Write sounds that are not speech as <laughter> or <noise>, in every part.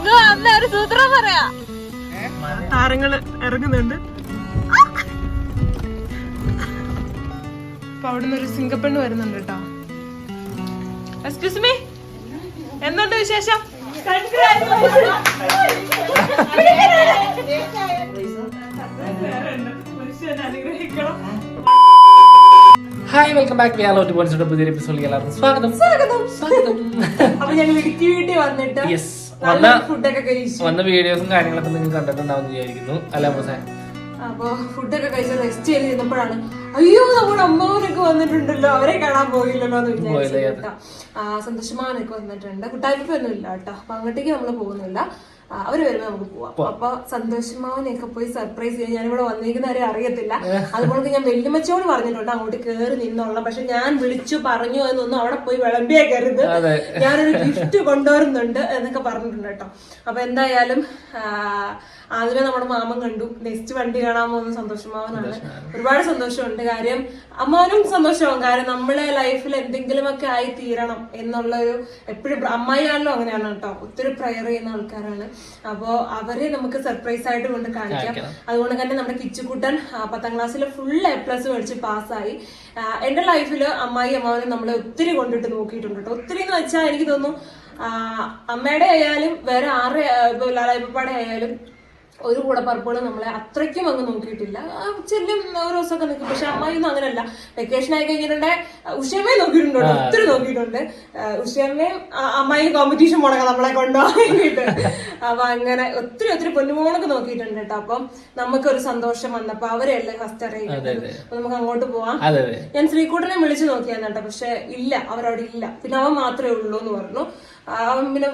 ഒരു സൂത്രം പറയാ. താരങ്ങൾ ഇറങ്ങുന്നുണ്ട്. അപ്പൊ അവിടുന്ന് ഒരു സിംഗപ്പെണ്ണ് വരുന്നുണ്ട് കേട്ടോ. എക്സ്ക്യൂസ് മീ എന്തുണ്ട് വിശേഷം? ഹായ് വെൽക്കം ബാക്ക് വ്യാലോട്ട് പോയിന്റ് പുതിയൊരു എപ്പിസോഡിലേക്ക് എല്ലാവർക്കും സ്വാഗതം. സ്വാഗതം. സ്വാഗതം. അപ്പൊ ഞങ്ങൾ ഇടുക്കി വീട്ടിൽ വന്നിട്ട് യെസ് വന്ന ഫുഡൊക്കെ കഴിച്ചു. വന്ന വീഡിയോസും കാര്യങ്ങളൊക്കെ നിങ്ങൾ കണ്ടിട്ടുണ്ടാവും വിചാരിക്കുന്നു. അല്ല മോസേ അപ്പൊ ഫുഡൊക്കെ കഴിച്ച് റെസ്റ്റ് ചെയ്ത് അയ്യോ നമ്മുടെ അമ്മാവനൊക്കെ വന്നിട്ടുണ്ടല്ലോ അവരെ കാണാൻ പോയില്ലല്ലോ എന്ന് വിചാരിച്ചു സന്തോഷമാനൊക്കെ വന്നിട്ടുണ്ട്. കുട്ടായ്മൊന്നും ഇല്ല കേട്ടോ. അപ്പൊ അങ്ങോട്ടേക്ക് നമ്മൾ പോകുന്നില്ല. ആ, അവർ വരുമ്പോ നമുക്ക് പോവാം. അപ്പൊ സന്തോഷമാവനെയൊക്കെ പോയി സർപ്രൈസ് ചെയ്യാൻ ഞാനിവിടെ വന്നിരിക്കുന്നവരെ അറിയത്തില്ല. അതുപോലെ ഞാൻ വെല്ലുമച്ചോട് പറഞ്ഞിട്ടുണ്ട് അങ്ങോട്ട് കയറി നിന്നോളാം. പക്ഷെ ഞാൻ വിളിച്ചു പറഞ്ഞു എന്നൊന്നും അവിടെ പോയി വിളമ്പിയേക്കരുത്. ഞാനൊരു ഗിഫ്റ്റ് കൊണ്ടുവരുന്നുണ്ട് എന്നൊക്കെ പറഞ്ഞിട്ടുണ്ട് കേട്ടോ. അപ്പൊ എന്തായാലും ആദ്യമേ നമ്മുടെ മാമൻ കണ്ടു. നെക്സ്റ്റ് വണ്ടി കാണാൻ പോകുന്ന സന്തോഷമാവനാണ് ഒരുപാട് സന്തോഷമുണ്ട്. കാര്യം അമ്മാവനും സന്തോഷമാവും. കാര്യം നമ്മളെ ലൈഫിൽ എന്തെങ്കിലുമൊക്കെ ആയി തീരണം എന്നുള്ള ഒരു എപ്പോഴും അമ്മായിയാണല്ലോ അങ്ങനെയാണ് കേട്ടോ. ഒത്തിരി പ്രയർ ചെയ്യുന്ന ആൾക്കാരാണ്. അപ്പോ അവരെ നമുക്ക് സർപ്രൈസ് ആയിട്ട് കൊണ്ട് കാണിക്കാം. അതുകൊണ്ട് തന്നെ നമ്മുടെ കിച്ചുകൂട്ടൻ പത്താം ക്ലാസ്സിൽ ഫുൾ എ പ്ലസ് മേടിച്ച് പാസ്സായി എന്റെ ലൈഫിൽ അമ്മായി അമ്മാവനും നമ്മളെ ഒത്തിരി കൊണ്ടിട്ട് നോക്കിയിട്ടുണ്ട് കേട്ടോ. ഒത്തിരി എന്ന് വെച്ചാൽ എനിക്ക് തോന്നുന്നു അമ്മയുടെ ആയാലും വേറെ ആരുടെ ഇപ്പൊ ആയാലും ഒരു കൂടപ്പറപ്പുകളും നമ്മളെ അത്രയ്ക്കും അങ്ങ് നോക്കിയിട്ടില്ല. ചെല്ലും ഓരോ ദിവസമൊക്കെ നിൽക്കും. പക്ഷെ അമ്മായിയൊന്നും അങ്ങനെയല്ല. വെക്കേഷൻ ആയി കഴിഞ്ഞിട്ടുണ്ടെ ഉഷയമ്മയെ നോക്കിയിട്ടുണ്ട്. ഒത്തിരി നോക്കിയിട്ടുണ്ട്. ഉഷയമ്മയും അമ്മായി കോമ്പറ്റീഷൻ പോണൊക്കെ നമ്മളെ കൊണ്ടുപോയിട്ട്. അപ്പൊ അങ്ങനെ ഒത്തിരി ഒത്തിരി പൊന്നുമോണൊക്കെ നോക്കിയിട്ടുണ്ട് കേട്ടോ. അപ്പം നമുക്കൊരു സന്തോഷം വന്നപ്പോ അവരെയല്ലേ ഫസ്റ്റ് അറിയിക്കുന്നത് അപ്പൊ നമുക്ക് അങ്ങോട്ട് പോവാം. ഞാൻ ശ്രീകൂട്ടനെ വിളിച്ചു നോക്കിയാന്ന് കേട്ടോ. പക്ഷെ ഇല്ല അവരവിടെ ഇല്ല. പിന്നെ അവൻ മാത്രമേ ഉള്ളൂ എന്ന് പറഞ്ഞു. പിന്നെ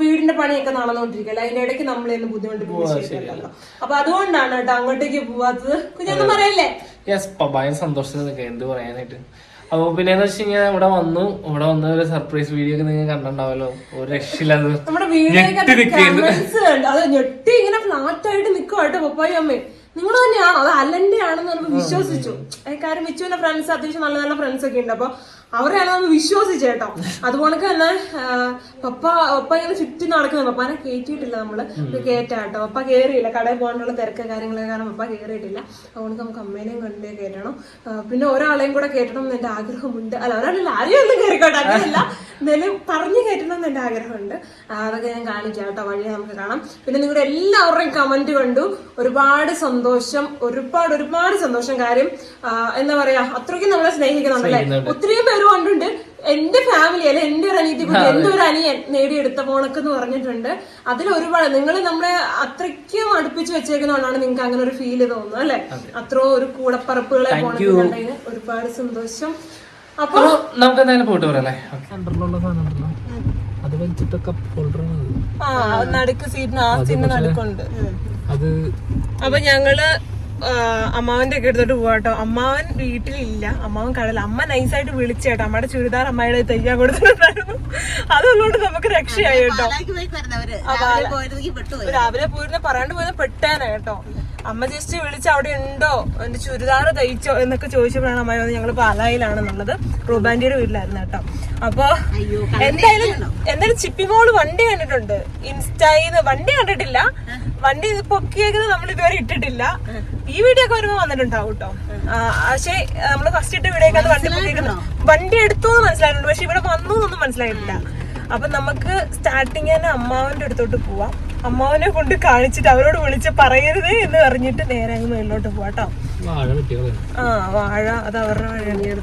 വീടിന്റെ പണിയൊക്കെ നടന്നുകൊണ്ടിരിക്കല്ലോ അതിന്റെ ഇടയ്ക്ക് നമ്മൾ ബുദ്ധിമുട്ട് ശരിയല്ലോ അപ്പൊ അതുകൊണ്ടാണ് കേട്ടോ അങ്ങോട്ടേക്ക് പോവാത്തത്. കുഞ്ഞൊന്നും പറയല്ലേ? ഭയങ്കര സന്തോഷത്തിൽ എന്ത് പറയാനായിട്ട്. അപ്പൊ പിന്നെ വെച്ച് കഴിഞ്ഞാൽ ഇവിടെ വന്നു ഇവിടെ വന്ന ഒരു സർപ്രൈസ് വീഡിയോ ഒക്കെ നിങ്ങൾ കണ്ടിട്ടുണ്ടാവല്ലോ ഒരു രക്ഷയില്ലാതെ നമ്മുടെ ഞെട്ടി ഇങ്ങനെ ഫ്ലാറ്റ് ആയിട്ട് നിൽക്കുവാട്ടോ പപ്പായി അമ്മേ നിങ്ങൾ തന്നെയാണോ? അത് അല്ലന്റെ ആണെന്ന് നമുക്ക് വിശ്വസിച്ചു. കാര്യം മിച്ചുവിന്റെ ഫ്രണ്ട്സ് അത്യാവശ്യം നല്ല നല്ല ഫ്രണ്ട്സ് ഒക്കെ ഉണ്ട്. അപ്പൊ അവരെയാണ് നമ്മൾ വിശ്വസിച്ചു കേട്ടോ. അതുപോലെ തന്നെ പപ്പ പപ്പ ഇങ്ങനെ ചുറ്റി നടക്കുന്നത് പപ്പാനെ കയറ്റിയിട്ടില്ല നമ്മൾ. കേറ്റാ കേട്ടോ പപ്പ കയറിയില്ല കടയിൽ പോകാനുള്ള തിരക്ക് കാര്യങ്ങളൊക്കെ കാരണം പപ്പ കയറിയിട്ടില്ല അതുകൊണ്ട് നമുക്ക് അമ്മേനെയും കണ്ടേ കയറ്റണം പിന്നെ ഒരാളെയും കൂടെ കയറ്റണം എന്ന് എന്റെ ആഗ്രഹമുണ്ട്. അല്ല ഒരാളില്ല ആരെയും ഒന്നും കയറിക്കോട്ടെ അങ്ങനെയല്ല. എന്തായാലും പറഞ്ഞു കയറ്റണം എന്ന് എന്റെ ആഗ്രഹമുണ്ട്. അതൊക്കെ ഞാൻ കാണിക്കാം കേട്ടോ. വഴിയെ നമുക്ക് കാണാം. പിന്നെ നിങ്ങളുടെ എല്ലാവരുടെയും കമന്റ് കണ്ടു. ഒരുപാട് സന്തോഷം. ഒരുപാട് ഒരുപാട് സന്തോഷം കാര്യം. എന്താ പറയാ? അത്രയ്ക്കും നമ്മളെ സ്നേഹിക്കുന്നുണ്ടല്ലേ ഒത്തിരി പേര് കണ്ടുണ്ട് എന്റെ ഫാമിലി അല്ലെ എന്റെ ഒരു അനിയത്തി കുട്ടി എന്റെ ഒരു അനിയൻ നേടിയെടുത്ത പോണക്ക് എന്ന് പറഞ്ഞിട്ടുണ്ട്. അതിൽ ഒരുപാട് നിങ്ങൾ നമ്മളെ അത്രയ്ക്കും അടുപ്പിച്ച് വെച്ചേക്കുന്നതുകൊണ്ടാണ് നിങ്ങൾക്ക് അങ്ങനെ ഒരു ഫീൽ തോന്നുന്നു അല്ലെ? അത്ര ഒരു കൂടപ്പറപ്പുകളെ ഒരുപാട് സന്തോഷം. അപ്പൊ നമുക്ക് എന്തായാലും പോയിട്ട് പറയാം അത്. നടുക്ക് സീറ്റിന് ആ സീറ്റിന് നടുക്കുണ്ട്. അത് അപ്പൊ ഞങ്ങൾ അമ്മാവന്റെ ഒക്കെ എടുത്തോട്ട് പോവാട്ടോ അമ്മാവൻ വീട്ടിലില്ല. അമ്മാവൻ കടല. അമ്മ നൈസായിട്ട് വിളിച്ചേട്ടോ അമ്മയുടെ ചുരിദാർ അമ്മയുടെ തയ്യാൻ കൊടുത്തിട്ടുണ്ടായിരുന്നു. അതുള്ളതുകൊണ്ട് നമുക്ക് രക്ഷയായി കേട്ടോ. രാവിലെ പോയിരുന്ന പറയാണ്ട് പോയിരുന്ന പെട്ടേനെ കേട്ടോ. അമ്മ ജസ്റ്റ് വിളിച്ച് അവിടെ ഉണ്ടോ? എന്റെ ചുരിദാർ തയ്ച്ചോ എന്നൊക്കെ ചോദിച്ചപ്പോഴാണ് അമ്മ പറഞ്ഞത് ഞങ്ങൾ പാലായിലാണെന്നുള്ളത്. റൂബാൻഡിയുടെ വീട്ടിലായിരുന്നു കേട്ടോ. അപ്പൊ എന്തായാലും എന്തായാലും ചിപ്പി മോൾ വണ്ടി കണ്ടിട്ടുണ്ട്. ഇൻസ്റ്റായിന്ന് വണ്ടി കണ്ടിട്ടില്ല. വണ്ടി പൊക്കിയേക്കുന്നത് നമ്മൾ ഇതുവരെ ഇട്ടിട്ടില്ല. ഈ വീഡിയോ ഒക്കെ വരുമ്പോ വന്നിട്ടുണ്ടാവും കേട്ടോ. പക്ഷേ നമ്മൾ ഫസ്റ്റ് ഇട്ട വീഡിയോ വണ്ടി പൊക്കിയേക്കുന്നത് വണ്ടി എടുത്തു എന്ന് മനസ്സിലായിട്ടുണ്ട്. പക്ഷെ ഇവിടെ വന്നു എന്നൊന്നും മനസ്സിലായിട്ടില്ല. അപ്പൊ നമുക്ക് സ്റ്റാർട്ടിങ് തന്നെ അമ്മാവന്റെ അടുത്തോട്ട് പോവാം. അമ്മാവനെ കൊണ്ട് കാണിച്ചിട്ട് അവരോട് വിളിച്ച് പറയരുത് എന്ന് പറഞ്ഞിട്ട് നേരെ അങ്ങ് മേളിലോട്ട് പോവാട്ടോ ആ വാഴ അത് അവരുടെ വഴിയാണ്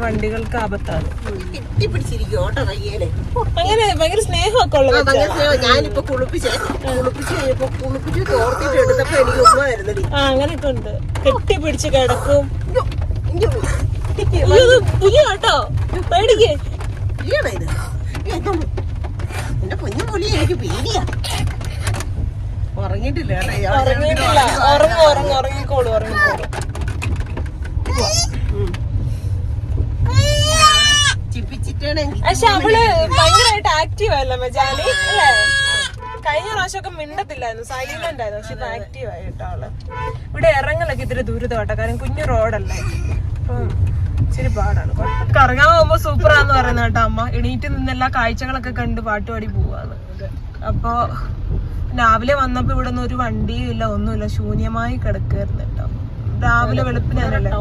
വണ്ടികൾക്ക് ആപത്താണ്. അങ്ങനെ ഭയങ്കര സ്നേഹമൊക്കെ ഉള്ളത് ഞാനിപ്പോ കുളിപ്പിച്ച്. കുളിപ്പിച്ച് കഴിഞ്ഞപ്പോ കുളിപ്പിച്ച് തോർത്തിട്ട് എടുത്തപ്പോ എനിക്ക് ഉമ്മ വരുന്നടി ആ അങ്ങനെയൊക്കെ ഉണ്ട്. കെട്ടിപ്പിടിച്ച് കിടക്കും. പുലി കേട്ടോ പേടിക്കേ. ഇല്ലടാ ഇത്? എന്റെ കുഞ്ഞു പുലി എനിക്ക് പേടിയാ. ഉറങ്ങിട്ടില്ല കേട്ടോ ഇയാൾ ഉറങ്ങിയിട്ടില്ല. ഉറങ്ങും ഉറങ്ങും ഉറങ്ങിക്കോളൂ ഉറങ്ങിക്കോളൂ. ചിപ്പിച്ചിട്ടാണ് എനിക്ക് പക്ഷെ അവൾ ഭയങ്കരമായിട്ട് ആക്റ്റീവ് ആയല്ലോ മെജാലി അല്ലേ? കഴിഞ്ഞ പ്രാവശ്യമൊക്കെ മിണ്ടത്തില്ലായിരുന്നു സൈലന്റ് ആയിരുന്നു പക്ഷെ ഇപ്പൊ ആക്റ്റീവ് അവൾ. ഇവിടെ ഇറങ്ങലൊക്കെ ഇത്തിരി ദുരിതമാട്ടോ കാരണം കുഞ്ഞു റോഡല്ലേ അപ്പം ഇച്ചിരി പാടാണ്. കറങ്ങാൻ പോകുമ്പോ സൂപ്പറാന്ന് പറയുന്നത് കേട്ടോ അമ്മ. എണീറ്റ് നിന്നെല്ലാ കാഴ്ചകളൊക്കെ കണ്ട് പാട്ടുപാടി പോവാന്ന് അപ്പൊ രാവിലെ വന്നപ്പോ ഇവിടെ നിന്ന് ഒരു വണ്ടിയും ഇല്ല ഒന്നുമില്ല. ശൂന്യമായി കിടക്കായിരുന്നു കേട്ടോ. രാവിലെ വെളുപ്പിനാണല്ലേ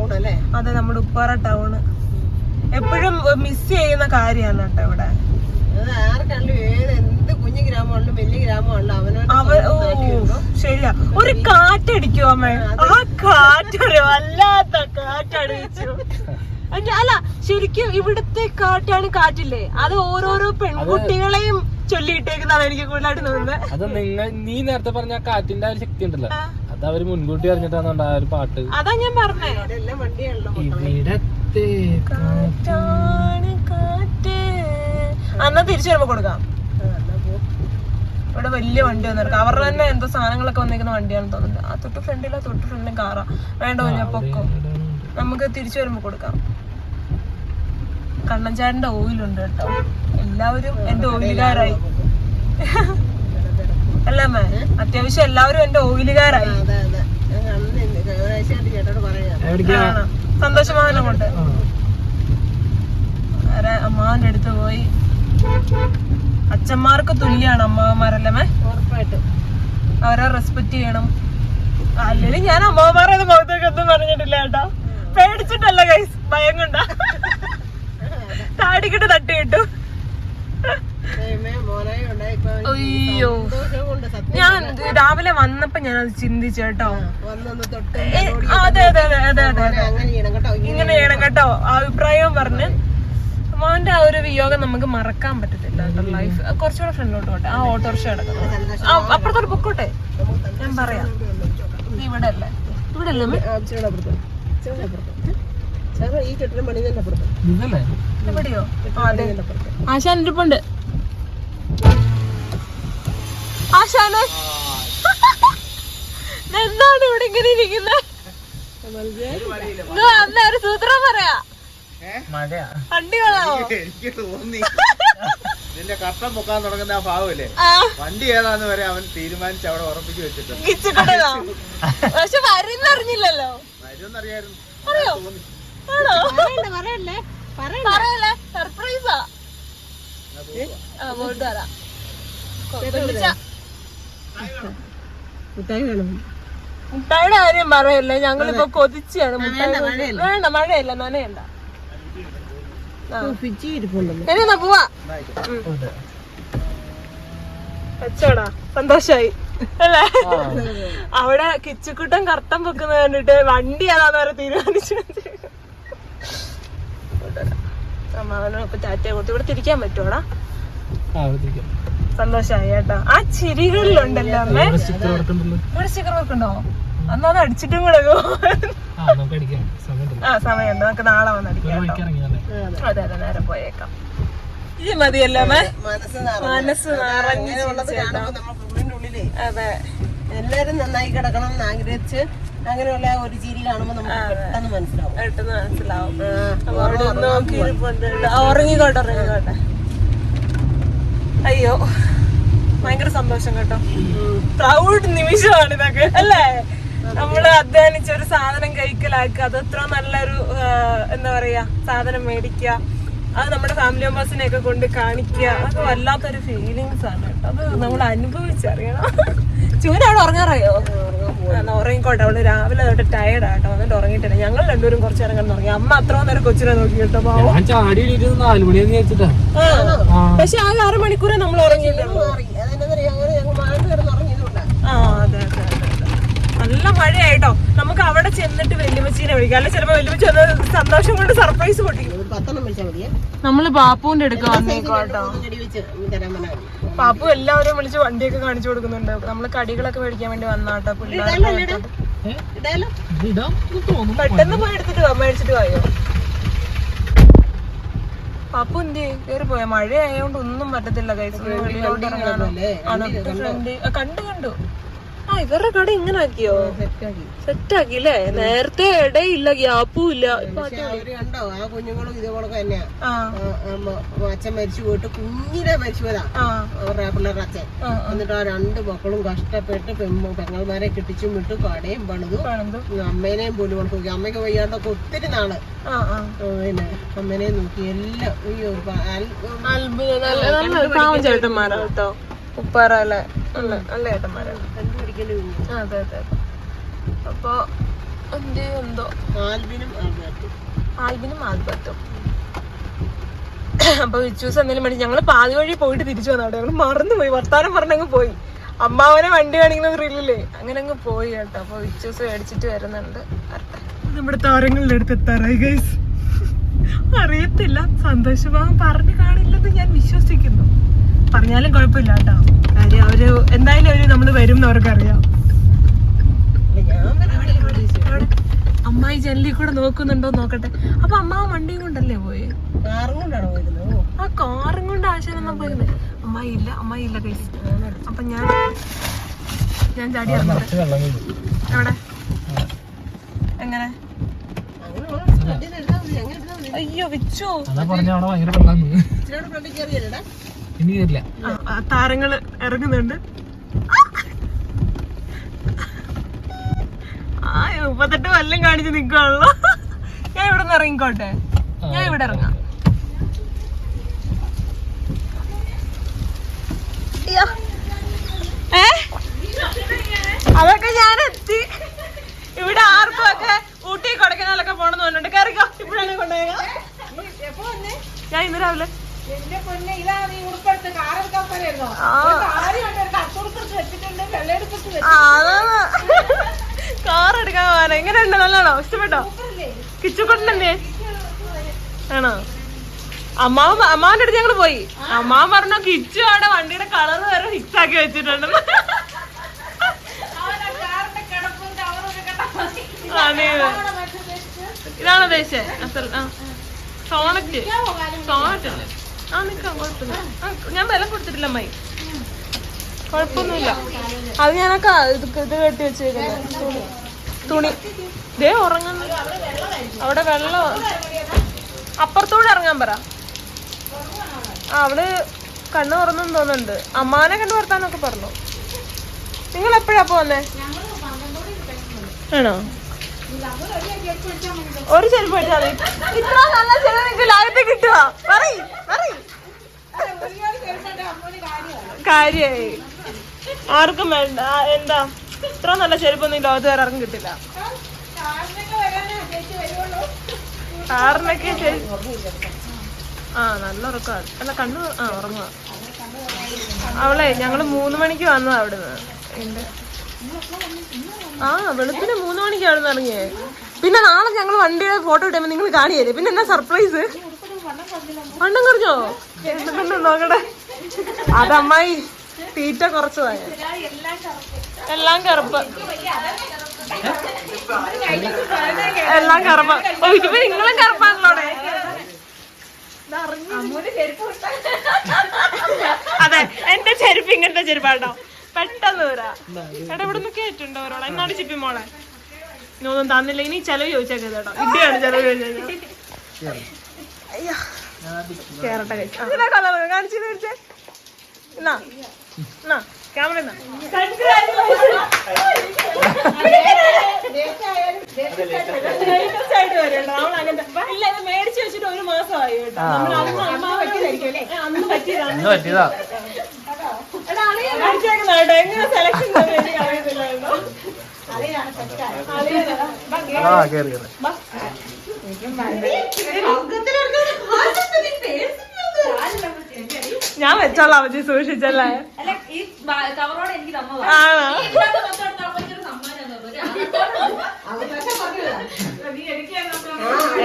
അതെ നമ്മുടെ ഉപ്പാറ ടൗണ് എപ്പോഴും മിസ് ചെയ്യുന്ന കാര്യമാണ് കേട്ടോ ഇവിടെ. ശരിയാ. ഒരു കാറ്റടിക്കോ അമ്മേ? ആ കാറ്റൊരു വല്ലാത്ത കാറ്റടിച്ചു. <laughs> അല്ല ശരിക്കും ഇവിടുത്തെ കാറ്റാണ് കാറ്റില്ലേ? അത് ഓരോരോ പെൺകുട്ടികളെയും ചൊല്ലിയിട്ടേക്കുന്നതാണ് എനിക്ക് കൂടുതലായിട്ട് തോന്നുന്നത്. അത് നിങ്ങൾ നീ നേരത്തെ പറഞ്ഞ കാറ്റിന്റെ ആ ഒരു ശക്തി ഉണ്ടല്ലോ. അത് അവർ മുൻകൂട്ടി അറിഞ്ഞിട്ടാണ് ആ ഒരു പാട്ട്? അതാ ഞാൻ പറഞ്ഞേ. ഇവിടത്തെ കാറ്റാണ് കാറ്റ്. അന്നാ തിരിച്ചു വരുമ്പോ കൊടുക്കാം. ഇവിടെ വലിയ വണ്ടി വന്നിരിക്കും അവരുടെ തന്നെ എന്തോ സാധനങ്ങളൊക്കെ വന്നിരിക്കുന്ന വണ്ടിയാണെന്ന് തോന്നുന്നുണ്ട്. ആ തൊട്ട് ഫ്രണ്ടിലോ തൊട്ട് ഫ്രണ്ടിലും കാറാ. വേണ്ട ഞാൻ പൊക്കും. നമുക്ക് തിരിച്ചു വരുമ്പോ കൊടുക്കാം. കണ്ണൻചാരന്റെ ഓയിലുണ്ട് കേട്ടോ. എല്ലാവരും എന്റെ ഓയിലുകാരായി. അല്ലേ അമ്മേ? അത്യാവശ്യം എല്ലാവരും എന്റെ ഓയിലുകാരായി. സന്തോഷമാനം കൊണ്ട്. അമ്മാവന്റെ അടുത്ത് പോയി. അച്ഛന്മാർക്ക് തുല്യാണ് അമ്മാവന്മാരല്ലേ മേ ഉറപ്പായിട്ടും. അവരെ റെസ്പെക്ട് ചെയ്യണം. അല്ലെങ്കിൽ ഞാൻ അമ്മാവന്മാരെ മുഖത്തേക്ക് ഒന്നും പറഞ്ഞിട്ടില്ല കേട്ടോ. പേടിച്ചിട്ടല്ല ഗൈസ് ഭയം കൊണ്ടാ താടിക്കിട്ട് തട്ടി കിട്ടു അയ്യോ. ഞാൻ രാവിലെ വന്നപ്പോ ഞാൻ അത് ചിന്തിച്ചു കേട്ടോ. വന്നൊന്ന് തൊട്ട് ഏ, അതെ അതെ അതെ അതെ അതെ ഇങ്ങനെ ചെയ്യണം കേട്ടോ അഭിപ്രായം പറഞ്ഞ്. മോന്റെ ആ ഒരു വിയോഗം നമുക്ക് മറക്കാൻ പറ്റത്തില്ല ലൈഫ് കുറച്ചുകൂടെ ഫ്രണ്ടിലോട്ട് പോട്ടെ. ആ ഓട്ടോറിക്ഷ കിടക്കുന്നത് അപ്പുറത്തോട്ട് പൊക്കോട്ടെ. ഞാൻ പറയാം. ഇവിടെ അല്ലേ ഇവിടെ അല്ലേ ഈ കെട്ടിടം പണി തന്നെ അപ്പുറത്ത് ഇതല്ലേ? എവിടെയോ അതെ ആശാൻ ഇരിപ്പുണ്ട്. ആശാന്. <laughs> എന്താണ് ഇവിടെ ഇങ്ങനെ ഇരിക്കുന്നത് അന്നേരം സൂത്രം പറയാ. എനിക്ക് തോന്നി. ഇതിന്റെ കട്ടം പൊക്കാൻ തുടങ്ങുന്ന ആ ഭാവമില്ലേ? വണ്ടി ഏതാന്ന് വരെ അവൻ തീരുമാനിച്ച് അവിടെ ഉറപ്പിച്ചു വെച്ചിട്ടുണ്ട്. പക്ഷെ വരുന്നറിഞ്ഞില്ലല്ലോ. വരുമെന്നറിയായിരുന്നു. പറയല്ലേ? സർപ്രൈസാ. ആ പോയിട്ട് വരാം. കൊ- മുട്ടായി വേണം. മുട്ടായിയുടെ കാര്യം പറയല്ലേ? ഞങ്ങളിപ്പോ കൊതിച്ചാണ് മുട്ടായി വേണ്ട മഴയല്ല? നനയണ്ട. എന്നാ പോവാ? വെച്ചോടാ സന്തോഷായി. അല്ലേ? അവിടെ കിച്ചുക്കുട്ടൻ കർത്തം വെക്കുന്ന കണ്ടിട്ട് വണ്ടി ഏതാന്ന് വരെ തീരുമാനിച്ചു. ഇപ്പൊ ടാറ്റ കൊടുത്ത് ഇവിടെ തിരിക്കാൻ പറ്റുവാടാ? സന്തോഷായി കേട്ടോ. ആ ചിരികളിലുണ്ടല്ലോ അമ്മേ. ഇവിടെ സ്റ്റിക്കർ വർക്ക് ഉണ്ടോ അന്ന് അത് അടിച്ചിട്ടും കൂടെ ആ നമുക്ക് അടിക്കാം. സമയമുണ്ടല്ലോ ആ സമയമുണ്ട്. നമുക്ക് നാളെ വന്ന് അടിക്കാം അതെ അതെ നേരെ പോയേക്കാം. ഇത് മതിയല്ലോ അമ്മേ. മനസ്സ് നിറഞ്ഞ്. മനസ്സ് നിറഞ്ഞ് അങ്ങനെയുള്ളത് കാണുമ്പോ നമ്മൾ ഉള്ളിന്റെ ഉള്ളിലേ അതെ. എല്ലാരും നന്നായി കിടക്കണം എന്ന് ആഗ്രഹിച്ച് അങ്ങനെയുള്ള ഒരു ചിരി കാണുമ്പോൾ നമുക്ക് പെട്ടെന്ന് മനസ്സിലാവും. പെട്ടെന്ന് മനസ്സിലാവും. ഉറങ്ങിക്കോട്ടെ ഉറങ്ങിക്കോട്ടെ. അയ്യോ ഭയങ്കര സന്തോഷം കേട്ടോ. പ്രൗഡ് നിമിഷമാണ് ഇതൊക്കെ അല്ലേ? നമ്മൾ അധ്വാനിച്ച ഒരു സാധനം കഴിക്കലാക്കുക. അത് എത്ര നല്ലൊരു എന്താ പറയാ സാധനം മേടിക്കുക. അത് നമ്മുടെ ഫാമിലി മെമ്പേഴ്സിനെ ഒക്കെ കൊണ്ട് കാണിക്കുക. അത് വല്ലാത്തൊരു ഫീലിങ്സ് ആണ് കേട്ടോ. അത് നമ്മൾ അനുഭവിച്ചറിയണം ചൂന അവിടെ ഉറങ്ങാറയോ? എന്നാ ഉറങ്ങിക്കോട്ടെ. അവൾ രാവിലെ തൊട്ട് ടയർഡ് ആട്ടോ എന്നിട്ട് ഉറങ്ങിയിട്ടില്ല. ഞങ്ങൾ രണ്ടുപേരും കുറച്ചു നേരം കിടന്ന് ഉറങ്ങി. അമ്മ അത്ര നേരം കൊച്ചിനെ നോക്കി കേട്ടോ. പക്ഷെ ആ അര മണിക്കൂറേ നമ്മൾ ഉറങ്ങിയിട്ടുള്ളൂ മാറി അതെന്നറിയാം അങ്ങനെ ഞങ്ങൾ മാറ്റി കിടന്ന് ഉറങ്ങിയതുകൊണ്ടാ ആ അതെ അതെ അതെ അതെ. നല്ല മഴയായിട്ടോ. നമുക്ക് അവിടെ ചെന്നിട്ട് വെല്ലുമച്ചീനെ വിളിക്കാം. അല്ലെ ചിലപ്പോ വെല്ലുമച്ചി സന്തോഷം കൊണ്ട് സർപ്രൈസ് പൊട്ടിക്കും. നമ്മൾ ബാപ്പുവിന്റെ അടുക്ക വന്നേക്കോട്ടോ പാപ്പു എല്ലാവരെയും വിളിച്ച് വണ്ടിയൊക്കെ കാണിച്ചു കൊടുക്കുന്നുണ്ട്. നമ്മൾ കടികളൊക്കെ മേടിക്കാൻ വേണ്ടി വന്നാട്ടോ പെട്ടെന്ന് പോയി എടുത്തിട്ട് വാ മേടിച്ചിട്ട് വായോ പാപ്പു എന്ത് കേറി പോയ മഴ ആയതുകൊണ്ട് ഒന്നും പറ്റത്തില്ല വെളിയിലോട്ട് ഇറങ്ങാനോ? ഫ്രണ്ട്. കണ്ടു കണ്ടു. ഇവരുടെ കട ഇങ്ങനെ ആക്കിയോ സെറ്റ് ആക്കി അല്ലേ നേരത്തെ ഇടയില്ല ഗ്യാപ്പും ഇല്ല. കണ്ടോ? ആ കുഞ്ഞുങ്ങളും ഇതേപോലെ തന്നെയാ. അച്ഛൻ മരിച്ചു പോയിട്ട് കുഞ്ഞിനെ മരിച്ചു പോയതാ. അവരുടെ പിള്ളേരുടെ അച്ഛൻ. എന്നിട്ട് ആ രണ്ട് മക്കളും കഷ്ടപ്പെട്ട് പെമ്മ പെങ്ങൾമാരെ കെട്ടിച്ചും വിട്ടു കടയും പണിതു. അമ്മേനെയും പോലും കൊണ്ട് നോക്കി. അമ്മയ്ക്ക് വയ്യാണ്ടൊക്കെ ഒത്തിരി നാൾ. പിന്നെ അമ്മേനെ നോക്കി. എല്ലാം അൽ- അത്ഭുതം. നല്ല പാവം ചേട്ടന്മാരാ കേട്ടോ. ഉപ്പാറ അല്ല വന്നു ആ, അതെ അതെ അപ്പൊ എന്ത് എന്തോ? ആൽബിനും ആൽബത്തും ആൽബിനും ആൽബർട്ടും. അപ്പൊ വിച്ചൂസ് എന്തെങ്കിലും വേണ്ടി ഞങ്ങൾ പാതി വഴി പോയിട്ട് തിരിച്ചു വന്നു അവിടെ ഞങ്ങൾ മറന്നുപോയി വർത്താനം പറഞ്ഞങ്ങ് പോയി. അമ്മാവനെ വണ്ടി കാണിക്കുന്ന ത്രില്ലില്ലേ അങ്ങനെ അങ്ങ് പോയി കേട്ടോ. അപ്പൊ വിച്ചൂസ് മേടിച്ചിട്ട് വരുന്നുണ്ട്. നമ്മുടെ താരങ്ങളുടെ അടുത്ത് എത്താറായി ഗൈസ് അറിയത്തില്ല. സന്തോഷഭാവം പറഞ്ഞു കാണില്ലെന്ന് ഞാൻ വിശ്വസിക്കുന്നു. പറഞ്ഞാലും കുഴപ്പമില്ല കേട്ടോ കാര്യം അവർ എന്തായാലും അവർ നമ്മൾ വരും എന്ന് അവർക്കറിയാം. അമ്മായി ജനലിൽ കൂടെ നോക്കുന്നുണ്ടോ നോക്കട്ടെ. അപ്പൊ അമ്മാവ് വണ്ടിയും കൊണ്ടല്ലേ പോയി? കാറും കൊണ്ടാണ് പോയിരുന്നത്? ആ കാറും കൊണ്ട് ആശാനെന്നാ പോയത് അമ്മായി ഇല്ല അമ്മായി ഇല്ല കൈസ് അപ്പൊ ഞാൻ ഞാൻ ചാടി എവിടെ? എങ്ങനെ? അയ്യോ വിച്ചോ. ഇനി വരില്ല. താരങ്ങൾ ഇറങ്ങുന്നുണ്ട്. ആ മുപ്പത്തെട്ട് വല്ലം കാണിച്ച് നിക്കുവാണല്ലോ. ഞാൻ ഇവിടെ നിന്ന് ഇറങ്ങിക്കോട്ടെ. ഞാൻ ഇവിടെ ഇറങ്ങാം? അതൊക്കെ ഞാൻ എത്തി ഇവിടെ ആർക്കും ഒക്കെ ഊട്ടി കൊടക്കനാലൊക്കെ പോണെന്ന് പറഞ്ഞിട്ട് കയറിക്കോ ഇപ്പോഴാണ് കൊണ്ടുപോയ ഞാൻ ഇന്ന് രാവിലെ ആ. ആ, അതാണ് കാർ എടുക്കാൻ പോകാൻ എങ്ങനെയുണ്ട് നല്ലതാണോ ഇഷ്ടപ്പെട്ടോ കിച്ചുകൊണ്ടല്ലേ ആണോ? അമ്മാവ് അമ്മാവിന്റെ അടുത്ത് ഞങ്ങൾ പോയി. അമ്മാവൻ പറഞ്ഞു കിച്ചു അവിടെ വണ്ടിയുടെ കളർ വരെ ഫിക്സ് ആക്കി വെച്ചിട്ടുണ്ട്. ഇതാണ് ഉദ്ദേശിച്ചത് അസൽ ആ. സോണറ്റ് സോണറ്റ് ആ നിക്കാം കുഴപ്പമില്ല. ഞാൻ വില കൊടുത്തിട്ടില്ല അമ്മായി. കുഴപ്പമൊന്നുമില്ല. അത് ഞാനൊക്കെ ഇത് ഇത് കെട്ടി വെച്ചേക്കുന്നത് തുണി. ദേ ഉറങ്ങുന്നു. അവിടെ വെള്ളം. അപ്പുറത്തൂടെ ഇറങ്ങാൻ പറ. അവൾ കണ്ണു തുറന്നെന്ന് തോന്നുന്നുണ്ട്. അമ്മാനെ കണ്ടു വർത്താനൊക്കെ പറഞ്ഞു. നിങ്ങൾ എപ്പോഴാ പോന്നേ? ആണോ? ഒരു ചെരുപ്പ് മതി. ഇത്ര നല്ല കാര്യായി. ആർക്കും വേണ്ട. എന്താ? ഇത്ര നല്ല ചെരുപ്പൊന്നും ഈ ലോകത്ത് വേറെ ആർക്കും കിട്ടില്ല. കാറിനൊക്കെ ആ നല്ല ഉറക്കമാണ്. അല്ല കണ്ണു ആ ഉറങ്ങുക അവളെ ഞങ്ങൾ മൂന്ന് മണിക്ക് വന്നതാ അവിടുന്ന്. ആ വെളുപ്പിന് മൂന്ന് മണിക്ക് അവിടുന്ന് ഇറങ്ങിയേ. പിന്നെ നാളെ ഞങ്ങൾ വണ്ടിയുടെ ഫോട്ടോ ഇടുമ്പോ നിങ്ങൾ കാണിയല്ലേ? പിന്നെ എന്നാ സർപ്രൈസ് വണ്ണം കുറഞ്ഞോ? നോക്കട്ടെ. അതമ്മായി. തീറ്റ കുറച്ചതായ? എല്ലാം കറുപ്പ്. എല്ലാം കറുപ്പ്. ഓ ഇതിപ്പോ നിങ്ങളും കറുപ്പാണല്ലോടെ? അതെ എന്റെ ചെരുപ്പ് ഇങ്ങനത്തെ ചെരുപ്പാട്ടോ. പെട്ടെന്ന് വരാ. എടാ ഇവിടെ നിന്ന് കേട്ടുണ്ടോ ഒരാളെ? എന്നാണ് ചിപ്പി മോളെ? ഇന്നൊന്നും തന്നില്ല. ഇനി ചെലവ് ചോദിച്ചേക്കത് കേട്ടോ ഇടിയാണ് ചെലവ് ചോദിച്ചത് കേരട്ടെ കഴിച്ചു കാണിച്ചു എന്നാ ക്യാമറ മേടിച്ചു വെച്ചിട്ട് ഒരു മാസമായി കേട്ടോ. അന്ന് പറ്റിയതാ? കാണിച്ചേക്കുന്ന കേട്ടോ. എങ്ങനെ സെലക്ഷൻ എനിക്ക് അറിയത്തില്ല കേട്ടോ. ആ കേറി. കേറി ഞാൻ വെച്ചോളാം അവധി സൂക്ഷിച്ചല്ലേ? ആണോ?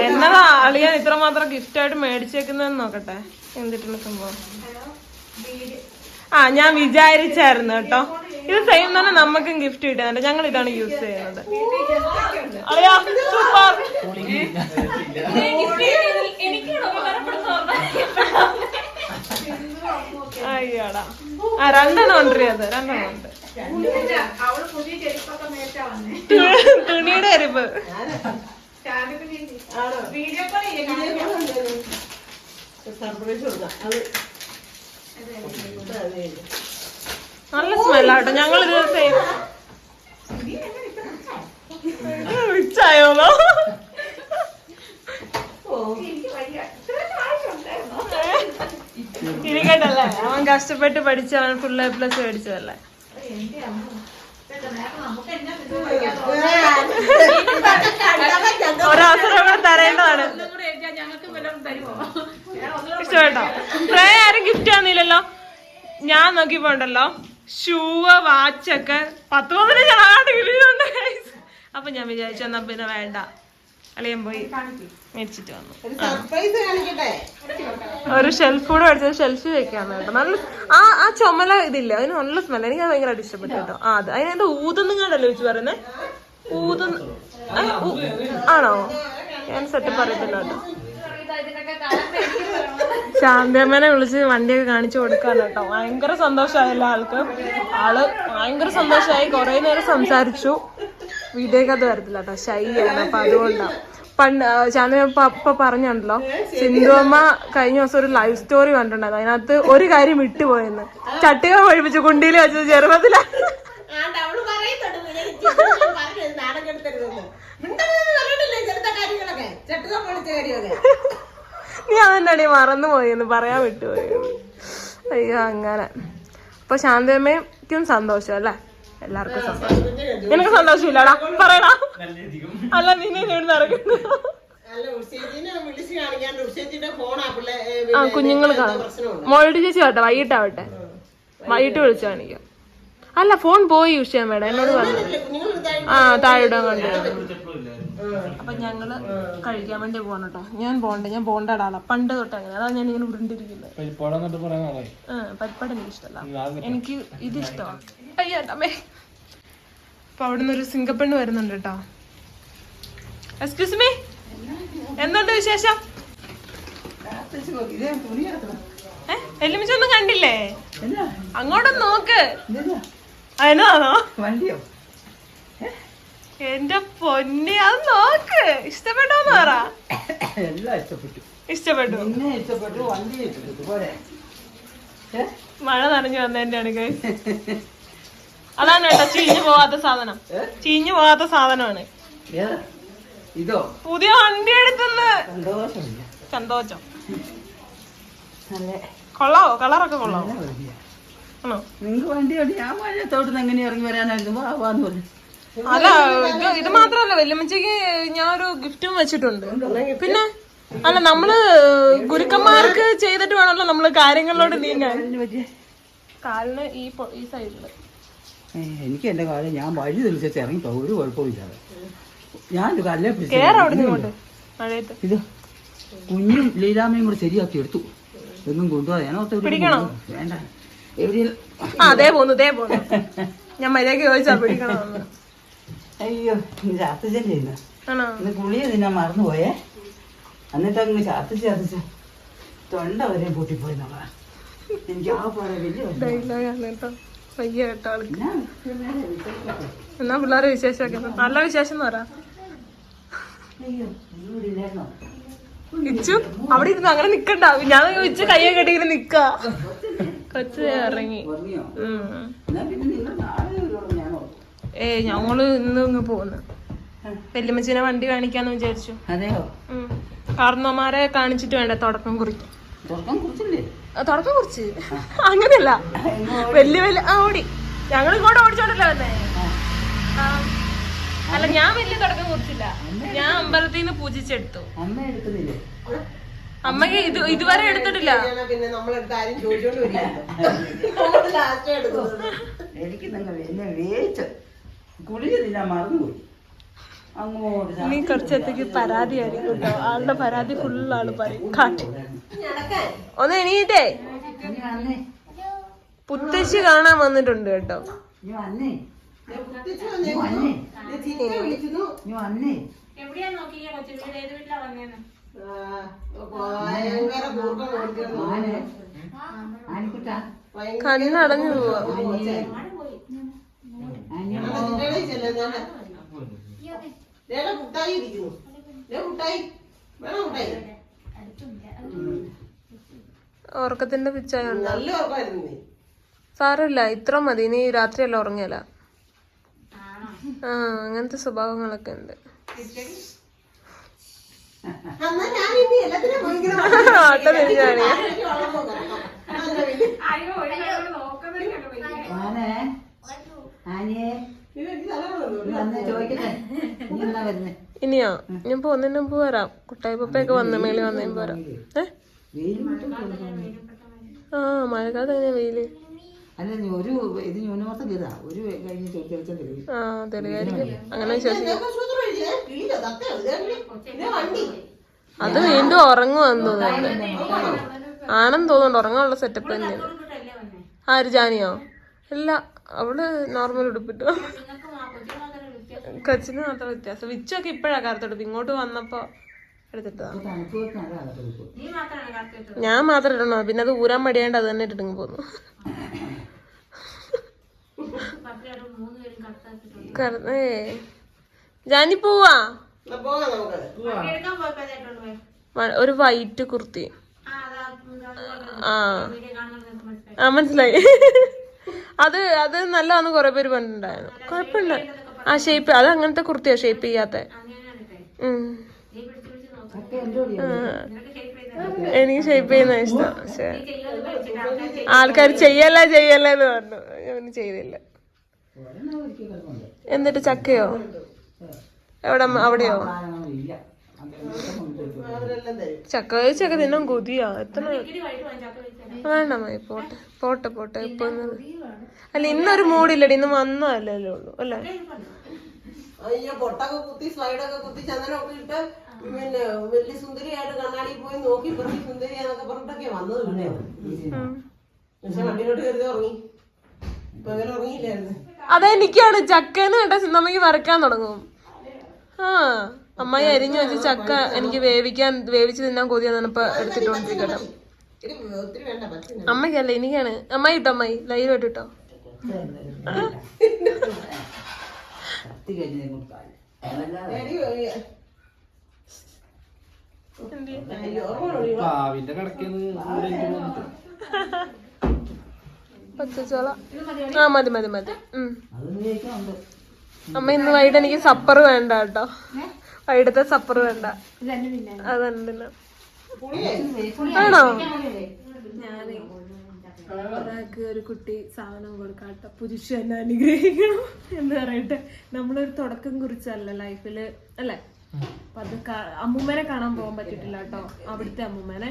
എന്നതാ അളിയാൻ ഇത്രമാത്രം ഗിഫ്റ്റ് ആയിട്ട് മേടിച്ചേക്കുന്നതെന്ന് നോക്കട്ടെ. എന്തിട്ടുള്ള സംഭവം? ആ ഞാൻ വിചാരിച്ചായിരുന്നു കേട്ടോ. ഇത് സെയിം തന്നെ നമുക്കും ഗിഫ്റ്റ് കിട്ടുന്നുണ്ട്. ഞങ്ങൾ ഇതാണ് യൂസ് ചെയ്യുന്നത്. അളിയാ സൂപ്പർ അയ്യോടാ. ആ രണ്ടെണ്ണം ഉണ്ട് അത് രണ്ടെണ്ണം ഉണ്ട്. തുണിയുടെ അരിപ്പ്. നല്ല സ്മെല്ലാട്ടോ ഞങ്ങൾ ഇത് വിച്ചായോന്നോ ഇരിക്കട്ടല്ലേ അവൻ കഷ്ടപ്പെട്ട് പഠിച്ച അവൻ ഫുൾ എ പ്ലസ് മേടിച്ചതല്ലേ? ഒരവസരം കൂടെ തരേണ്ടതാണ്. ഇഷ്ടപ്പെട്ടോ? പ്രേ ആരും ഗിഫ്റ്റ് തന്നില്ലല്ലോ. ഞാൻ നോക്കിപ്പോണ്ടല്ലോ ഷൂവ് വാച്ചൊക്കെ പത്ത് പതിനഞ്ചാണ്ട്. അപ്പൊ ഞാൻ വിചാരിച്ചു എന്നാ പിന്നെ വേണ്ട. അളിയൻ പോയി മേടിച്ചിട്ട് വന്നു. ഒരു ഷെൽഫ് കൂടെ മേടിച്ചത് ഷെൽഫ് വെക്കാന്ന് കേട്ടോ. നല്ല ആ ആ ചുമല ഇതില്ല? അതിന് നല്ല സ്മെൽ എനിക്ക് അത് ഭയങ്കരമായിട്ട് ഇഷ്ടപ്പെട്ടു കേട്ടോ. ആ അത് അതിനെന്താ ഊതെന്നും കണ്ടല്ലോ വെച്ച് പറയുന്നേ? ഊതുന്ന ഏ, ഊ- ആണോ? ഞാൻ സെറ്റപ്പ് അറിയത്തില്ല കേട്ടോ. ശാന്തിയമ്മനെ വിളിച്ച് വണ്ടിയൊക്കെ കാണിച്ചു കൊടുക്കാൻ കേട്ടോ. ഭയങ്കര സന്തോഷമായല്ലോ ആൾക്ക്. ആൾ ഭയങ്കര സന്തോഷമായി. കുറെ നേരം സംസാരിച്ചു. അത് വരത്തില്ല കേട്ടോ. ഷൈ ആണ്. അപ്പൊ അതുകൊണ്ടാണ് പണ്ട് ചാനൽ അപ്പൊ പറഞ്ഞുണ്ടല്ലോ. സിന്ധുവമ്മ കഴിഞ്ഞ ദിവസം ഒരു ലൈവ് സ്റ്റോറി കണ്ടിട്ടുണ്ടായിരുന്നു. അതിനകത്ത് ഒരു കാര്യം വിട്ടുപോയെന്ന്. ചട്ടികൾ ഒഴിപ്പിച്ചു കുണ്ടിയിൽ വെച്ചത് ചെറുപ്പത്തില. ആണ്ട് അവൾ പറയുന്നുണ്ട് പിന്നെ ചിലര് പറഞ്ഞു, നാണം കെടുത്തരുതെന്ന്. മിണ്ടരുതെന്ന് പറഞ്ഞിട്ടില്ലേ ചെറുത്ത കാര്യങ്ങളൊക്കെ? ചട്ടുക പൊളിച്ച നീ അതെന്നാടി മറന്നു പോയെന്ന് പറയാൻ വിട്ടുപോയെന്ന്. അയ്യോ അങ്ങനെ. അപ്പൊ ശാന്തമ്മയ്ക്കും സന്തോഷം അല്ലേ? എല്ലാവർക്കും സന്തോഷം. നിനക്ക് സന്തോഷമില്ലടാ പറയടാ. അല്ല നീ ഇവിടെ നടക്കുന്നു ആ കുഞ്ഞുങ്ങൾ കാണാം. മോളുടെ ചേച്ചി ആവട്ടെ. വൈകിട്ടാവട്ടെ വൈകിട്ട് വിളിച്ചു കാണിക്കാം. അല്ല ഫോൺ പോയി ഉഷയമ്മയുടെ എന്നോട് പറഞ്ഞു. ആ താഴെ ഇടാൻ കണ്ടു അപ്പൊ ഞങ്ങൾ കഴിക്കാൻ വേണ്ടി പോകണം കേട്ടോ ഞാൻ പോണ്ട ഞാൻ പോണ്ടടാളാ പണ്ട് തൊട്ട്. അങ്ങനെ അതാണ് ഞാൻ ഇങ്ങനെ ഉരുണ്ടിരിക്കുന്നത് പരിപ്പോടെ എനിക്ക് ഇഷ്ടമല്ല എനിക്ക് ഇത് ഇഷ്ടമാണ്. അയ്യാട്ടമ്മേ അപ്പൊ അവിടുന്ന് ഒരു സിംഗപ്പെണ്ണ് വരുന്നുണ്ട് കേട്ടോ എക്സ്ക്യൂസ് മീ എന്തുണ്ട് വിശേഷം? എല്ലുമിച്ചൊന്നും കണ്ടില്ലേ? അങ്ങോട്ടൊന്ന് നോക്ക്. അതിനാണോ വണ്ടിയോ? എന്റെ പൊന്നി അത് നോക്ക്. ഇഷ്ടപ്പെട്ടോന്ന് പറ? എല്ലാം ഇഷ്ടപ്പെട്ടു. ഇഷ്ടപ്പെട്ടു. എന്നെ ഇഷ്ടപ്പെട്ടു വണ്ടി ഇഷ്ടപ്പെട്ടു. പോരെ. മഴ നനഞ്ഞു വന്നതിന്റെയാണ് കൈ അതാണ് കേട്ടോ ചീഞ്ഞു പോവാത്ത സാധനം. ചീഞ്ഞു പോവാത്ത സാധനമാണ്. ഇതോ? പുതിയ വണ്ടി എടുത്തുന്ന്. സന്തോഷം. കൊള്ളാവോ? കളറൊക്കെ കൊള്ളാവോ? നിങ്ങക്ക് വണ്ടി ഞാൻ മഴയത്തോട്ട് എങ്ങനെ ഇറങ്ങി വരാനായിരുന്നു? വാ വാന്ന് പറഞ്ഞു. അല്ല ഇത് ഇത് മാത്രല്ല വല്യമ്മച്ചക്ക് ഞാൻ ഒരു ഗിഫ്റ്റും വെച്ചിട്ടുണ്ട്. പിന്നെ അല്ല നമ്മൾ ഗുരുക്കന്മാർക്ക് ചെയ്തിട്ട് വേണമല്ലോ നമ്മൾ കാര്യങ്ങളിലോട്ട് നീങ്ങാൻ. കാലിന് ഈ ഈ സൈഡിൽ. എനിക്ക് എന്റെ കാലം ഞാൻ വഴി തെളിച്ചു ഇറങ്ങിപ്പോ ഒരു കുഴപ്പമില്ലാതെ ഞാൻ കല്ലേ ഇത് കുഞ്ഞും ലീലാമ്മയും കൂടെ ശരിയാക്കി എടുത്തു. എന്നും പിടിക്കണോ? വേണ്ട. എവിടെയും അതേ പോന്നു അതേ പോന്നു. ഞാൻ മര്യാദ ചോദിച്ചാ പിടിക്കണമെന്ന് അയ്യോ ചാത്തച്ചല്ലേ ഇന്ന്? ഇന്ന് കുളിയത് ഞാൻ മറന്നുപോയേ. എന്നിട്ട് അങ്ങ് ചാത്തച്ച് ചാത്തച്ച് തൊണ്ട വരെ കൂട്ടിപ്പോയി നമ്മളാ. എനിക്ക് ആ പോലെ വലിയ വയ്യ കേട്ടോ എന്നാ പിള്ളേരെ വിശേഷമൊക്കെ നല്ല വിശേഷം എന്ന് ഇച്ചു അവിടെ ഇരുന്ന് അങ്ങനെ നിക്കണ്ട. ഞാൻ ഇച്ചു കയ്യൊക്കെ കെട്ടിങ്ങനെ നിക്ക. കൊച്ചു ഇറങ്ങി. ഉം. എന്നാ പിന്നെ നിങ്ങൾ നാളെ വരുള്ളൂ ഞാൻ ഏയ് ഞങ്ങൾ ഇന്ന് ഇങ്ങ് പോന്ന്. വല്യമ്മച്ചിനെ വണ്ടി കാണിക്കാന്ന് വിചാരിച്ചു. അതെയോ. കാർന്നോമാരെ കാണിച്ചിട്ട് വേണ്ട തുടക്കം കുറിക്കും തുടക്കം കുറിച്ച്. അങ്ങനെയല്ല. വലിയ വലിയ ആ ഓടി. ഞങ്ങൾ ഇങ്ങോട്ട് ഓടിച്ചോണ്ടല്ലോ വന്നേ? അല്ല ഞാൻ വലിയ തുടക്കം കുറിച്ചില്ല. ഞാൻ അമ്പലത്തിൽ നിന്ന് പൂജിച്ചെടുത്തു. അമ്മ എടുക്കുന്നില്ലേ? അമ്മയ്ക്ക് ഇത് ഇതുവരെ എടുത്തിട്ടില്ല. പിന്നെ നമ്മളെടുത്ത് ആരും ചോദിച്ചോണ്ട് ലാസ്റ്റ് എനിക്ക് നിങ്ങൾ എന്നെ വേച്ച്. ഗുളിക തിന്നാൻ മറന്നുപോയി അങ്ങോട്ട് നീ കുറച്ചത്തേക്ക് പരാതിയായിരിക്കും കേട്ടോ ആളുടെ പരാതി ഫുള്ളാണ് ആൾ പറയും. കാട്ടി ഒന്ന് എണീറ്റേ. പുത്തശ്ശി കാണാൻ വന്നിട്ടുണ്ട് കേട്ടോ. കണ്ണടഞ്ഞു പോവാ. ഇരിക്കുന്നു. വേണം ഉറക്കത്തിന്റെ പിച്ചായ സാറില്ല നല്ല സാരമില്ല ഇത്ര മതി. നീ രാത്രിയല്ല ഉറങ്ങിയല്ല ആ അങ്ങനത്തെ സ്വഭാവങ്ങളൊക്കെ ഉണ്ട്. ആട്ടം ആനിയെ ഇനിയോ? ഞാൻ പോന്നതിന് മുമ്പ് വരാം. കുട്ടായി പപ്പയൊക്കെ വന്ന മേളി വന്നേം വരാം ഏ. ആ മഴക്കാലത്ത് എങ്ങനെയാ വെയിൽ. ഒരു ഇത് ഒരു കഴിഞ്ഞ് ചോദിച്ചാൽ ആ തെളിവായിരിക്കും. അങ്ങനെ. അത് വീണ്ടും ഉറങ്ങുവാന്ന് തോന്നുന്നുണ്ട് ആണെന്ന് തോന്നുന്നുണ്ട്. ഉറങ്ങാനുള്ള സെറ്റപ്പ് തന്നെയാണ്. ആര് ജാനിയോ? ഇല്ല. അവൾ നോർമൽ ഉടുപ്പിട്ടു കൊച്ചിന് മാത്രം വ്യത്യാസം വിച്ചൊക്കെ ഇപ്പഴാ കറുത്തെടുപ്പ് ഇങ്ങോട്ട് വന്നപ്പോ എടുത്തിട്ടതാണ് ഞാൻ മാത്രം ഇടണോ പിന്നെ അത് ഊരാൻ മടിയാണ്ട് അത് തന്നെ ഇട്ടിട്ട് പോന്നു ജാനി പോവാ ഒരു വൈറ്റ് കുർത്തി ആ ആ മനസ്സിലായി അത് അത് നല്ലതാന്ന് കുറെ പേര് പറഞ്ഞിട്ടുണ്ടായിരുന്നു. കുഴപ്പമില്ല ആ ഷേപ്പ് അത് അങ്ങനത്തെ കുർത്തിയാ ഷേപ്പ് ചെയ്യാത്ത. എനിക്ക് ഷേപ്പ് ചെയ്യുന്ന ഇഷ്ടം ആൾക്കാർ ചെയ്യല്ല ചെയ്യല്ല എന്ന് പറഞ്ഞു. ഞാൻ ചെയ്തില്ല. എന്നിട്ട് ചക്കയോ? എവിടെ? അവിടെയോ? അത് തരും. ചക്ക തിന്നാൻ കൊതിയാ. എത്ര വേണ്ട പോട്ടെ പോട്ടെ പോട്ടെ ഇപ്പൊ അല്ല ഇന്നൊരു മൂടില്ലടി ഇന്ന് വന്നതല്ലേ ഉള്ളൂ അല്ലേ? അയ്യോ പൊട്ടൊക്കെ കുത്തി സ്ലൈഡൊക്കെ കുത്തി ചന്ദനമൊക്കെ ഇട്ട് പിന്നെ വലിയ സുന്ദരിയായിട്ട് കണ്ണാടി പോയി നോക്കി പറഞ്ഞു സുന്ദരിയാന്നൊക്കെ പറഞ്ഞിട്ടൊക്കെ വന്നത് പിന്നെ. പക്ഷെ വണ്ടിയിലോട്ട് കയറി ഉറങ്ങി. ഇപ്പൊ അങ്ങനെ ഉറങ്ങിയില്ലായിരുന്നു. അതെനിക്കാണ് ചക്കന്ന് കേട്ട നമുക്ക് വരക്കാൻ തുടങ്ങും. ആ. അമ്മായി അരിഞ്ഞു വെച്ച് ചക്ക എനിക്ക് വേവിക്കാൻ വേവിച്ച് തിന്നാൻ കൊതിയാന്നാണ് ഇപ്പൊ എടുത്തിട്ടോണ്ടിരിക്കട്ടെ അമ്മയ്ക്കല്ല എനിക്കാണ്. അമ്മായി ഇട്ടോ അമ്മായി? ലൈവ് ഇട്ടോ. കത്തി കഴിഞ്ഞ് കൊടുത്താൽ അതല്ലാതെ പാവിന്റെ കടക്കേന്ന് പച്ചച്ചോള. ആ മതി മതി മതി. ഉം. അമ്മ ഇന്ന് വൈകിട്ട് എനിക്ക് സപ്പർ വേണ്ട കേട്ടോ. വൈകിട്ടത്തെ സപ്പർ വേണ്ട. അതന്നെ ആണോ? ഒരാൾക്ക് ഒരു കുട്ടി സാധനം കൊടുക്കാട്ട പുരുഷ എന്നെ അനുഗ്രഹിക്കണം എന്ന് പറയട്ടെ. നമ്മളൊരു തുടക്കം കുറിച്ചല്ല ലൈഫിൽ അല്ലേ? അപ്പൊ അത് അമ്മൂമ്മനെ കാണാൻ പോകാൻ പറ്റിയിട്ടില്ല കേട്ടോ അവിടുത്തെ അമ്മൂമ്മേനെ.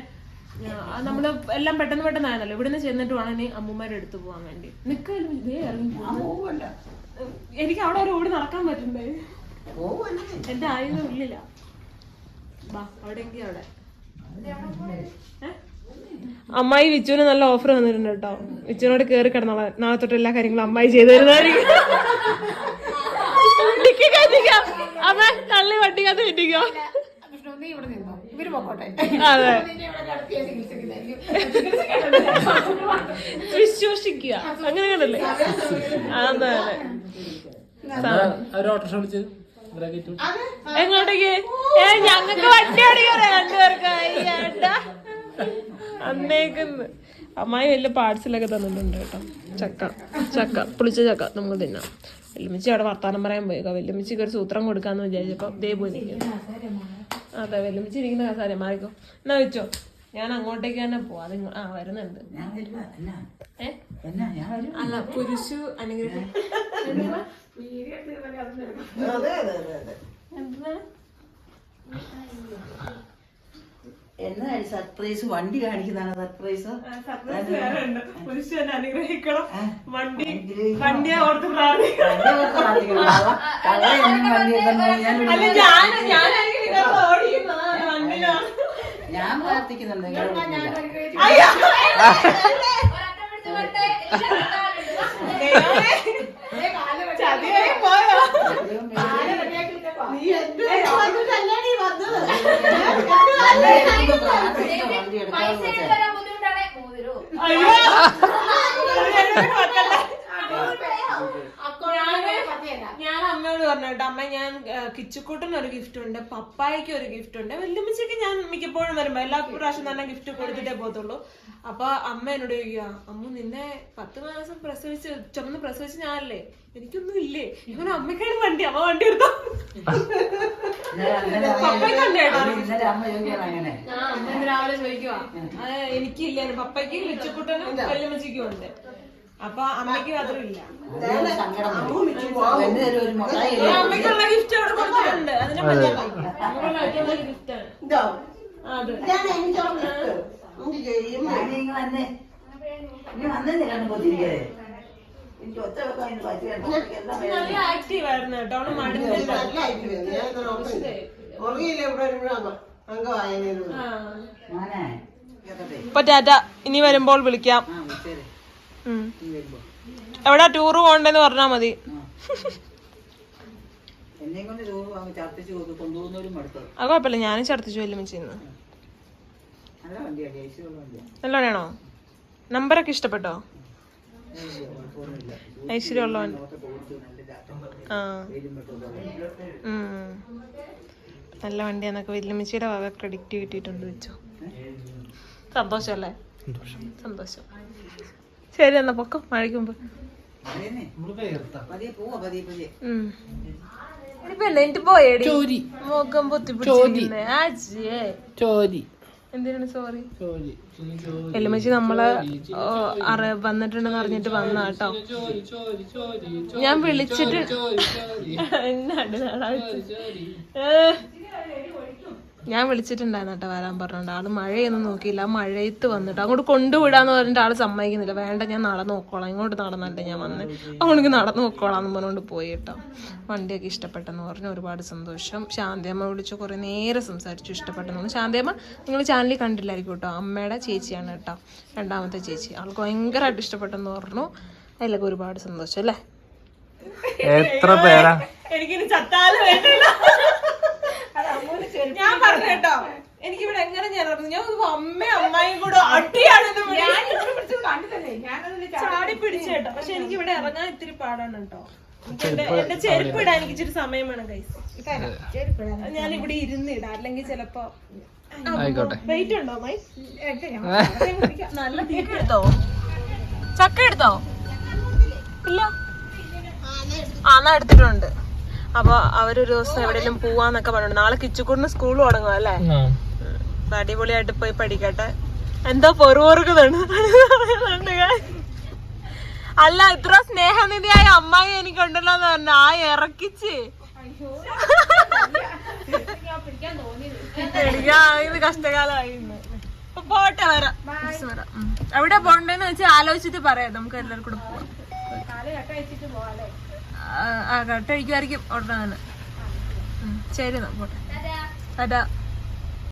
നമ്മൾ എല്ലാം പെട്ടെന്ന് പെട്ടെന്ന് ആയതല്ലോ? ഇവിടുന്ന് ചെന്നിട്ട് വേണം ഇനി അമ്മൂമ്മേടെ അടുത്ത് പോകാൻ വേണ്ടി. നിക്കാലും ഇതേ ഇറങ്ങി എനിക്ക് അവിടെ ഒരു ഓടി നടക്കാൻ പറ്റണ്ടേ? എന്റെ ആയുധം ഉള്ളില്ല അവിടെ? അമ്മായി വിച്ചുവിന് നല്ല ഓഫർ വന്നിട്ടുണ്ട് കേട്ടോ. വിച്ചുവിനോട് കേറി കിടന്നോളാം. നാളെ തൊട്ട് എല്ലാ കാര്യങ്ങളും അമ്മായി ചെയ്തു തരുന്നതായിരിക്കും. അമ്മ തള്ളി അതെ. വിശ്വസിക്കുക. അങ്ങനെ കണ്ടല്ലേ? അതെ അതെ. ഒരു ഓട്ടോറിക്ഷ വിളിച്ച് ഇവരെ കയറ്റും എങ്ങോട്ടേക്ക്? ഏ ഞങ്ങക്ക് വണ്ടി രണ്ടുപേർക്ക്. അന്നേക്കുന്ന് അമ്മായി വലിയ പാർട്സിലൊക്കെ തന്നിട്ടുണ്ട് കേട്ടോ. ചക്ക ചക്ക പുളിച്ച ചക്ക നമുക്ക് തിന്നാം. വെല്ലുമിച്ചി അവിടെ വർത്താനം പറയാൻ പോയി. വെല്ലുമിച്ചിക്ക് ഒരു സൂത്രം കൊടുക്കാന്ന് വിചാരിച്ചപ്പോ ദേ പോയി നിൽക്കുന്നു അതെ വെല്ലുമിച്ചി ഇരിക്കുന്ന കസാര മാറിക്കോ. എന്നാ വെച്ചോ? ഞാൻ അങ്ങോട്ടേക്ക് തന്നെ പോവാ. അത് ആ വരുന്നുണ്ട്. അല്ല പുരുഷു അനുഗ്രഹം. അതെ അതെ അതെ അതെ. എന്താണ് എന്നാ സർപ്രൈസ് വണ്ടി കാണിക്കുന്നതാണ് സർപ്രൈസ് സർപ്രൈസ് വേറെ ഉണ്ട്. പുരുഷു എന്നെ അനുഗ്രഹിക്കണം. വണ്ടി. വണ്ടിയെ ഓർത്ത് പ്രാർത്ഥിക്കണം. ഞാൻ പ്രാർത്ഥിക്കുന്നുണ്ട്. ഞാൻ ഞാനായിരിക്കും ഇതിനകത്ത് ഓടിക്കുന്നത് അതാണ് വണ്ടിയിലാണ് ഞാൻ പ്രാർത്ഥിക്കുന്നുണ്ട് നിങ്ങളെ വിളിക്കില്ല. അയ്യോ ചതിയായി പോയോ? നീ എന്റെ വന്നിട്ടല്ലേ നീ വന്നത് നല്ല രീതിയിൽ പ്രാർത്ഥിച്ച് വണ്ടി എടുക്കാതെ വെച്ചാ. കിച്ചുക്കൂട്ടിന് ഒരു ഗിഫ്റ്റ് ഉണ്ട് പപ്പായ്ക്ക് ഒരു ഗിഫ്റ്റ് ഉണ്ട് വല്യമ്മച്ചയ്ക്ക് ഞാൻ മിക്കപ്പോഴും വരുമ്പോ എല്ലാ പ്രാവശ്യം തന്നെ ഗിഫ്റ്റ് കൊടുത്തിട്ടേ പോകത്തുള്ളൂ. അപ്പൊ അമ്മ എന്നോട് ചോദിക്കുക അമ്മ നിന്നെ പത്ത് മാസം പ്രസവിച്ച് ചുമന്ന് പ്രസവിച്ച് ഞാനല്ലേ? എനിക്കൊന്നും ഇല്ലേ? ഇവന് അമ്മയ്ക്കാണ് വണ്ടി അമ്മ വണ്ടി എടുത്തോ? രാവിലെ ചോദിക്കുവാ. അത് എനിക്കില്ല പപ്പയ്ക്ക് കിച്ചുക്കുട്ടനും വല്യമ്മച്ചയ്ക്കും ഉണ്ട്. അപ്പൊ അമ്മയ്ക്ക് മാത്രമില്ല അമ്മയ്ക്കുള്ള ഗിഫ്റ്റ് അവിടെ കൊടുത്തിട്ടുണ്ട്. അതിനെ നല്ല ആക്റ്റീവ് ആയിരുന്നു കേട്ടോ. അവൾ മടുത്തില്ല. അപ്പൊ ടാറ്റ ഇനി വരുമ്പോൾ വിളിക്കാം. ഉം. എവിടെ ടൂറ് പോണ്ടെന്ന് പറഞ്ഞാ മതി. അത് കുഴപ്പമില്ല. ഞാനും ഛർദ്ദിച്ചു വല്യമ്മച്ചിന്ന് നല്ല വണ്ടിയാണ് ഐശ്വര്യ വണ്ടിയാണ് നല്ലോണോ നമ്പറൊക്കെ ഇഷ്ടപ്പെട്ടോ? ഐശ്വര്യം ഉള്ള വണ്ടി. നല്ല ചാട്ടം ആ. നല്ല വണ്ടിയാന്നൊക്കെ വല്യമ്മച്ചിയുടെ വക ക്രെഡിറ്റ് കിട്ടിയിട്ടുണ്ട് വെച്ചോ സന്തോഷല്ലേ? സന്തോഷം. ശരി എന്നാ പൊക്കം മഴയ്ക്ക് മുമ്പ്. എന്നിട്ട് പോയേടി. മുഖം ചോരി. എന്തിനാണ് സോറി ചോരി. എല്ലുമച്ചി നമ്മൾ അറ വന്നിട്ടുണ്ടെന്ന് അറിഞ്ഞിട്ട് വന്ന കേട്ടോ ഞാൻ വിളിച്ചിട്ട് എന്നാണ്. ഞാൻ വിളിച്ചിട്ടുണ്ടായിരുന്നു കേട്ടോ വരാൻ പറഞ്ഞോണ്ട്. ആൾ മഴയൊന്നും നോക്കിയില്ല. ആ മഴയത്ത് വന്നിട്ട് അങ്ങോട്ട് കൊണ്ടുവിടാന്ന് പറഞ്ഞിട്ട് ആൾ സമ്മതിക്കുന്നില്ല. വേണ്ട ഞാൻ നടന്നു നോക്കോളാം. ഇങ്ങോട്ട് നടന്നല്ലേ ഞാൻ വന്ന്. അങ്ങോട്ട് നടന്ന് നോക്കോളാം എന്ന് പറഞ്ഞുകൊണ്ട് പോയി കേട്ടോ. വണ്ടിയൊക്കെ ഇഷ്ടപ്പെട്ടെന്ന് പറഞ്ഞു. ഒരുപാട് സന്തോഷം. ശാന്തിയമ്മ വിളിച്ച് കുറേ നേരം സംസാരിച്ചു. ഇഷ്ടപ്പെട്ടെന്ന് പറഞ്ഞു. ശാന്തിയമ്മ നിങ്ങൾ ചാനലിൽ കണ്ടില്ലായിരിക്കും കേട്ടോ. അമ്മയുടെ ചേച്ചിയാണ് കേട്ടോ. രണ്ടാമത്തെ ചേച്ചി. ആൾക്ക് ഭയങ്കരമായിട്ട് ഇഷ്ടപ്പെട്ടെന്ന് പറഞ്ഞു. അതിലൊക്കെ ഒരുപാട് സന്തോഷം അല്ലേ? എത്ര പേരാ? എനിക്കിനി ചത്താലും വേണ്ടില്ല. ഞാൻ പറഞ്ഞു കേട്ടോ. എനിക്കിവിടെ എങ്ങനെ ഞാൻ അറിഞ്ഞു? ഞാൻ അമ്മയും അമ്മായും കൂടെ അടിയാണ് ചാടി പിടിച്ചു കേട്ടോ. പക്ഷെ എനിക്ക് ഇവിടെ ഇറങ്ങാൻ ഇത്തിരി പാടാണ് കേട്ടോ. എന്റെ എന്റെ ചെരുപ്പ് ഇടാൻ എനിക്ക് ഇച്ചിരി സമയം വേണം കൈസ് ഞാൻ ഇവിടെ ഇരുന്ന് ഇടാം. അല്ലെങ്കിൽ ചിലപ്പോ ആയിക്കോട്ടെ. വെയിറ്റ് ഉണ്ടോ മൈ നല്ല തീറ്റ. എടുത്തോ ചക്ക എടുത്തോ? ഇല്ല. ആ എന്നാ എടുത്തിട്ടുണ്ട്. അപ്പൊ അവരൊരു ദിവസം എവിടെയെങ്കിലും പോവാന്നൊക്കെ പറഞ്ഞു നാളെ കിച്ചുകൂടിന് സ്കൂൾ തുടങ്ങും അല്ലേ? അപ്പൊ അടിപൊളിയായിട്ട് പോയി പഠിക്കട്ടെ. എന്തോ പൊറുപൊറുക്കുന്നുണ്ട്. അല്ല ഇത്ര സ്നേഹനിധിയായ അമ്മായി എനിക്കുണ്ടല്ലോ എന്ന് പറഞ്ഞു ആ ഇറക്കിച്ച്. ഇത് കഷ്ടകാലമായി പോട്ടെ വരാം. എവിടെ പോണ്ടെന്ന് വെച്ചാൽ ആലോചിച്ചിട്ട് പറയാം. നമുക്ക് എല്ലാവർക്കും കൂടെ പോവാം. ആ, കട്ടഴിക്കുമായിരിക്കും ഉടനെ തന്നെ. ശരി എന്നാ പോട്ടെ. ടാറ്റാ.